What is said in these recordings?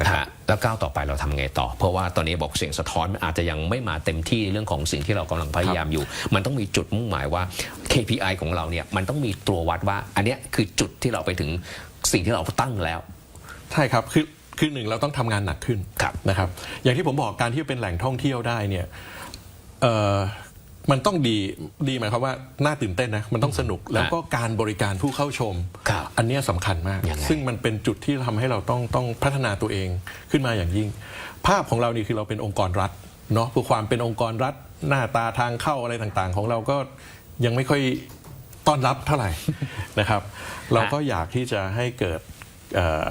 นะฮะแล้วก้าวต่อไปเราทำไงต่อ เพราะว่าตอนนี้บอกเสียงสะท้อนมันอาจจะยังไม่มาเต็มที่เรื่องของสิ่งที่เรากำลังพยายามอยู่ มันต้องมีจุดมุ่งหมายว่า KPI ของเราเนี่ยมันต้องมีตัววัดว่า อันเนี้ยคือจุดที่เราไปถึงสิ่งที่เราตั้งแล้ว ใช่ครับคือคือหนึ่งเราต้องทำงานหนักขึ้นครับนะครับ อย่างที่ผมบอกการที่เป็นแหล่งท่องเที่ยวได้เนี่ยเอ่อ มันต้องดีดีหมายความว่าน่าตื่นเต้นนะมันต้องสนุกแล้วก็การบริการผู้เข้าชม ครับอันเนี้ยสำคัญมาก ยังไง ซึ่งมันเป็นจุดที่ทำให้เราต้องต้องพัฒนาตัวเองขึ้นมาอย่างยิ่ง ภาพของเรานี่คือเราเป็นองค์กรรัฐเนาะเพื่อความเป็นองค์กรรัฐ หน้าตาทางเข้าอะไรต่างๆ ของเราก็ยังไม่ค่อยต้อนรับเท่าไหร่ นะครับ เราก็อยากที่จะให้เกิดเอ่อ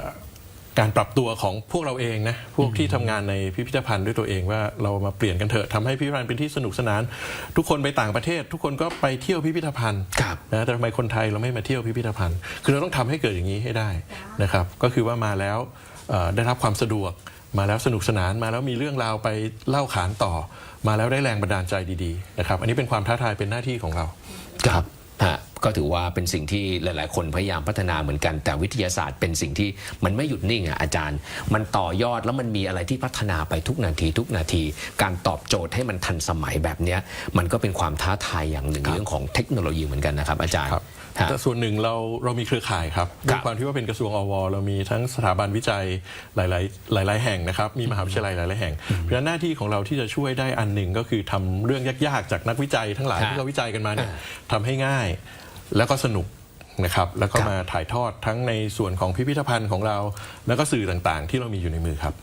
การปรับตัวของพวกเราเองนะพวกที่ทำงานในพิพิธภัณฑ์ด้วยตัวเองว่าเรามาเปลี่ยนกันเถอะทำให้พิพิธภัณฑ์เป็นที่สนุกสนาน ทุกคนไปต่างประเทศ ทุกคนก็ไปเที่ยวพิพิธภัณฑ์ครับนะแต่ทำไมคนไทยเราไม่มาเที่ยวพิพิธภัณฑ์ คือเราต้องทำให้เกิดอย่างนี้ให้ได้นะครับก็คือว่ามาแล้วเอ่อได้รับความสะดวกมาแล้วสนุกสนานมาแล้วมีเรื่องราวไปเล่าขานต่อ มาแล้วได้แรงบันดาลใจดีๆนะครับอันนี้เป็นความท้าทายเป็นหน้าที่ของเราครับฮะ ก็ถือว่าเป็นสิ่งที่หลาย ๆ คนพยายามพัฒนาเหมือนกัน แต่วิทยาศาสตร์เป็นสิ่งที่มันไม่หยุดนิ่งอะอาจารย์ มันต่อยอดแล้วมันมีอะไรที่พัฒนาไปทุกนาที ทุกนาที การตอบโจทย์ให้มันทันสมัยแบบเนี้ยมันก็เป็นความท้าทายอย่างหนึ่งเรื่องของเทคโนโลยีเหมือนกันนะครับ อาจารย์ครับฮะแต่ส่วนหนึ่งเราเรามีเครือข่ายครับด้วยความที่ว่าเป็นกระทรวงอวเรามีทั้งสถาบันวิจัยหลาย ๆ หลาย ๆ แห่งนะครับ มีมหาวิทยาลัยหลาย ๆ แห่ง เพราะฉะนั้นหน้าที่ของเราที่จะช่วยได้อันหนึ่งก็คือทำเรื่องยาก ๆ จากนักวิจัยทั้งหลายฮะที่เขาวิจัยกันมาเนี่ยอ่าทำให้ง่าย แล้วก็สนุกนะครับแล้วก็ครับมาถ่ายทอดทั้งในส่วนของพิพิธภัณฑ์ของเรา แล้วก็สื่อต่างๆ ที่เรามีอยู่ในมือครับ